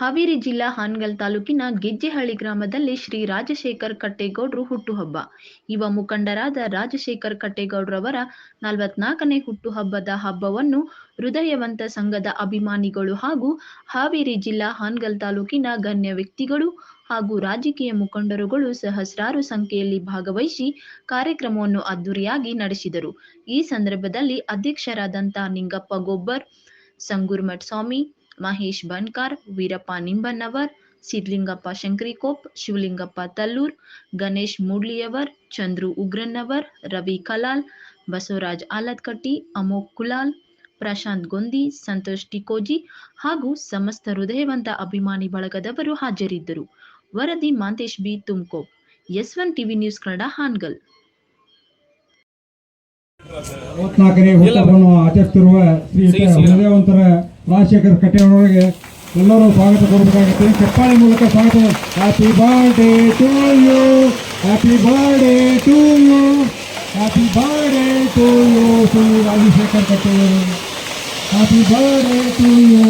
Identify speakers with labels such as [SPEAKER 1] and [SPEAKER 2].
[SPEAKER 1] ಹಾವೇರಿ ಜಿಲ್ಲಾ ಹಾನಗಲ್ ತಾಲೂಕಿನ ಗೆಜ್ಜೆಹಳ್ಳಿ ಗ್ರಾಮದಲ್ಲಿ ಶ್ರೀ ರಾಜಶೇಖರ್ ಕಟ್ಟೇಗೌಡ್ರು ಹುಟ್ಟುಹಬ್ಬ. ಯುವ ಮುಖಂಡರಾದ ರಾಜಶೇಖರ್ ಕಟ್ಟೇಗೌಡ್ರವರ ನಲವತ್ನಾಲ್ಕನೇ ಹುಟ್ಟುಹಬ್ಬದ ಹಬ್ಬವನ್ನು ಹೃದಯವಂತ ಸಂಘದ ಅಭಿಮಾನಿಗಳು ಹಾಗೂ ಹಾವೇರಿ ಜಿಲ್ಲಾ ಹಾನಗಲ್ ತಾಲೂಕಿನ ಗಣ್ಯ ವ್ಯಕ್ತಿಗಳು ಹಾಗೂ ರಾಜಕೀಯ ಮುಖಂಡರುಗಳು ಸಹಸ್ರಾರು ಸಂಖ್ಯೆಯಲ್ಲಿ ಭಾಗವಹಿಸಿ ಕಾರ್ಯಕ್ರಮವನ್ನು ಅದ್ದೂರಿಯಾಗಿ ನಡೆಸಿದರು. ಈ ಸಂದರ್ಭದಲ್ಲಿ ಅಧ್ಯಕ್ಷರಾದಂತಹ ನಿಂಗಪ್ಪ ಗೊಬ್ಬರ್, ಸಂಗೂರ್ಮಠ್ ಸ್ವಾಮಿ ಮಹೇಶ್ ಬನ್ಕಾರ್ ವೀರಪ್ಪ ನಿಂಬನ್ನವರ್ ಸಿದ್ಲಿಂಗಪ್ಪ ಶಂಕ್ರಿಕೋಪ್ ಶಿವಲಿಂಗಪ್ಪ ತಲ್ಲೂರ್ ಗಣೇಶ್ ಮೂಡ್ಲಿಯವರ್ ಚಂದ್ರು ಉಗ್ರನ್ನವರ್ ರವಿ ಕಲಾಲ್ ಬಸವರಾಜ್ ಆಲತ್ಕಟ್ಟಿ ಅಮೋಕ್ ಕುಲಾಲ್ ಪ್ರಶಾಂತ್ ಗೊಂದಿ ಸಂತೋಷ್ ಟಿಕೋಜಿ ಹಾಗೂ ಸಮಸ್ತ ಹೃದಯವಂತ ಅಭಿಮಾನಿ ಬಳಗದವರು ಹಾಜರಿದ್ದರು. ವರದಿ Mantesh B. ತುಮ್ಕೋಪ್ S one TV news Kannada
[SPEAKER 2] Hangal. ಹುಟ್ಟುಹಬ್ಬವನ್ನು ಆಚರಿಸುತ್ತಿರುವ ಶ್ರೀ ಹೃದಯವಂತರ ರಾಜಶೇಖರ್ ಕಟ್ಟೆಯವರಿಗೆ ಎಲ್ಲರೂ ಸ್ವಾಗತ ಕೊಡಬೇಕಾಗುತ್ತೆ ಚಪ್ಪಾಳೆ ಮೂಲಕ ಸ್ವಾಗತ happy birthday to you happy birthday to you happy birthday to you Shri Rajashekhar ಕಟ್ಟೆಯವರು happy birthday to you